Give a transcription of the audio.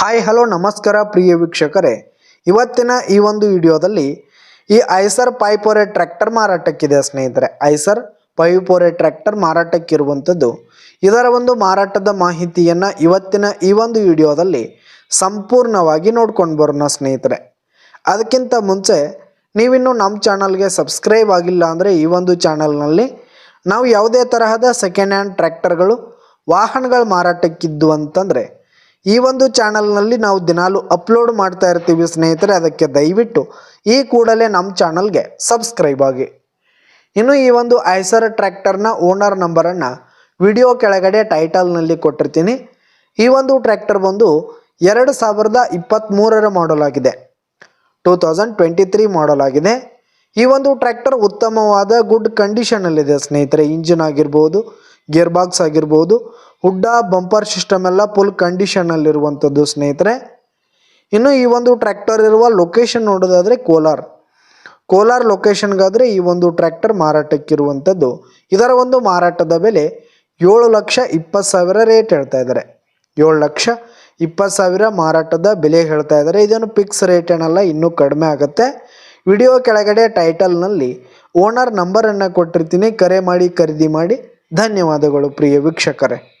Hi hello ನಮಸ್ಕಾರ, ಪ್ರಿಯ ವೀಕ್ಷಕರೇ. ಇವತ್ತಿನ ಈ ಒಂದು ವಿಡಿಯೋದಲ್ಲಿ ಈ ಐಸರ್ ಪೈಪೊರೆ ಟ್ರ್ಯಾಕ್ಟರ್ ಮಾರಾಟಕ್ಕಿದೆ ಸ್ನೇಹಿತರೆ. ಐಸರ್ ಪೈಪೊರೆ ಟ್ರ್ಯಾಕ್ಟರ್ ಮಾರಾಟಕ್ಕಿರುವಂಥದ್ದು. ಇದರ ಒಂದು ಮಾರಾಟದ ಮಾಹಿತಿಯನ್ನು ಇವತ್ತಿನ ಈ ಒಂದು ವಿಡಿಯೋದಲ್ಲಿ ಸಂಪೂರ್ಣವಾಗಿ ನೋಡ್ಕೊಂಡು ಬರೋಣ ಸ್ನೇಹಿತರೆ. ಅದಕ್ಕಿಂತ ಮುಂಚೆ ನೀವಿನ್ನು ನಮ್ಮ ಚಾನಲ್ಗೆ ಸಬ್ಸ್ಕ್ರೈಬ್ ಆಗಿಲ್ಲ ಅಂದರೆ ಈ ಒಂದು ಚಾನಲ್ನಲ್ಲಿ ನಾವು ಯಾವುದೇ ತರಹದ ಸೆಕೆಂಡ್ ಹ್ಯಾಂಡ್ ಟ್ರ್ಯಾಕ್ಟರ್ಗಳು ವಾಹನಗಳು ಮಾರಾಟಕ್ಕಿದ್ದು ಅಂತಂದರೆ ಈ ಒಂದು ಚಾನಲ್ನಲ್ಲಿ ನಾವು ದಿನಾಲು ಅಪ್ಲೋಡ್ ಮಾಡ್ತಾ ಇರ್ತೀವಿ ಸ್ನೇಹಿತರೆ, ಅದಕ್ಕೆ ದಯವಿಟ್ಟು ಈ ಕೂಡಲೇ ನಮ್ಮ ಚಾನಲ್ಗೆ ಸಬ್ಸ್ಕ್ರೈಬ್ ಆಗಿ. ಇನ್ನು ಈ ಒಂದು ಐಸರ್ ಟ್ರ್ಯಾಕ್ಟರ್ನ ಓನರ್ ನಂಬರನ್ನು ವಿಡಿಯೋ ಕೆಳಗಡೆ ಟೈಟಲ್ನಲ್ಲಿ ಕೊಟ್ಟಿರ್ತೀನಿ. ಈ ಒಂದು ಟ್ರ್ಯಾಕ್ಟರ್ ಬಂದು ಎರಡು ಸಾವಿರದ ಇಪ್ಪತ್ತ್ಮೂರರ ಮಾಡಲ್ ಆಗಿದೆ. Two thousand twenty three model ಆಗಿದೆ. ಈ ಒಂದು ಟ್ರ್ಯಾಕ್ಟರ್ ಉತ್ತಮವಾದ ಗುಡ್ ಕಂಡೀಷನಲ್ಲಿದೆ ಸ್ನೇಹಿತರೆ. ಇಂಜಿನ್ ಆಗಿರ್ಬೋದು ಗೇರ್ ಬಾಕ್ಸ್ ಆಗಿರ್ಬೋದು ಹುಡ್ಡ, ಬಂಪರ್ ಸಿಸ್ಟಮ್ ಎಲ್ಲ ಫುಲ್ ಕಂಡೀಷನಲ್ಲಿರುವಂಥದ್ದು ಸ್ನೇಹಿತರೆ. ಇನ್ನು ಈ ಒಂದು ಟ್ರ್ಯಾಕ್ಟರ್ ಇರುವ ಲೊಕೇಶನ್ ನೋಡೋದಾದ್ರೆ ಕೋಲಾರ್. ಕೋಲಾರ್ ಲೊಕೇಶನ್ಗಾದರೆ ಈ ಒಂದು ಟ್ರ್ಯಾಕ್ಟರ್ ಮಾರಾಟಕ್ಕಿರುವಂಥದ್ದು. ಇದರ ಒಂದು ಮಾರಾಟದ ಬೆಲೆ ಏಳು ಲಕ್ಷ ಇಪ್ಪತ್ತು ಸಾವಿರ ರೇಟ್ ಹೇಳ್ತಾ ಇದ್ದಾರೆ. ಏಳು ಲಕ್ಷ ಇಪ್ಪತ್ತು ಸಾವಿರ ಮಾರಾಟದ ಬೆಲೆ ಹೇಳ್ತಾ ಇದ್ದಾರೆ. ಇದನ್ನು ಫಿಕ್ಸ್ ರೇಟ್ ಏನಲ್ಲ, ಇನ್ನೂ ಕಡಿಮೆ ಆಗುತ್ತೆ. ವಿಡಿಯೋ ಕೆಳಗಡೆ ಟೈಟಲ್ನಲ್ಲಿ ಓನರ್ ನಂಬರನ್ನು ಕೊಟ್ಟಿರ್ತೀನಿ. ಕರೆ ಮಾಡಿ, ಖರೀದಿ ಮಾಡಿ. ಧನ್ಯವಾದಗಳು ಪ್ರಿಯ ವೀಕ್ಷಕರೇ.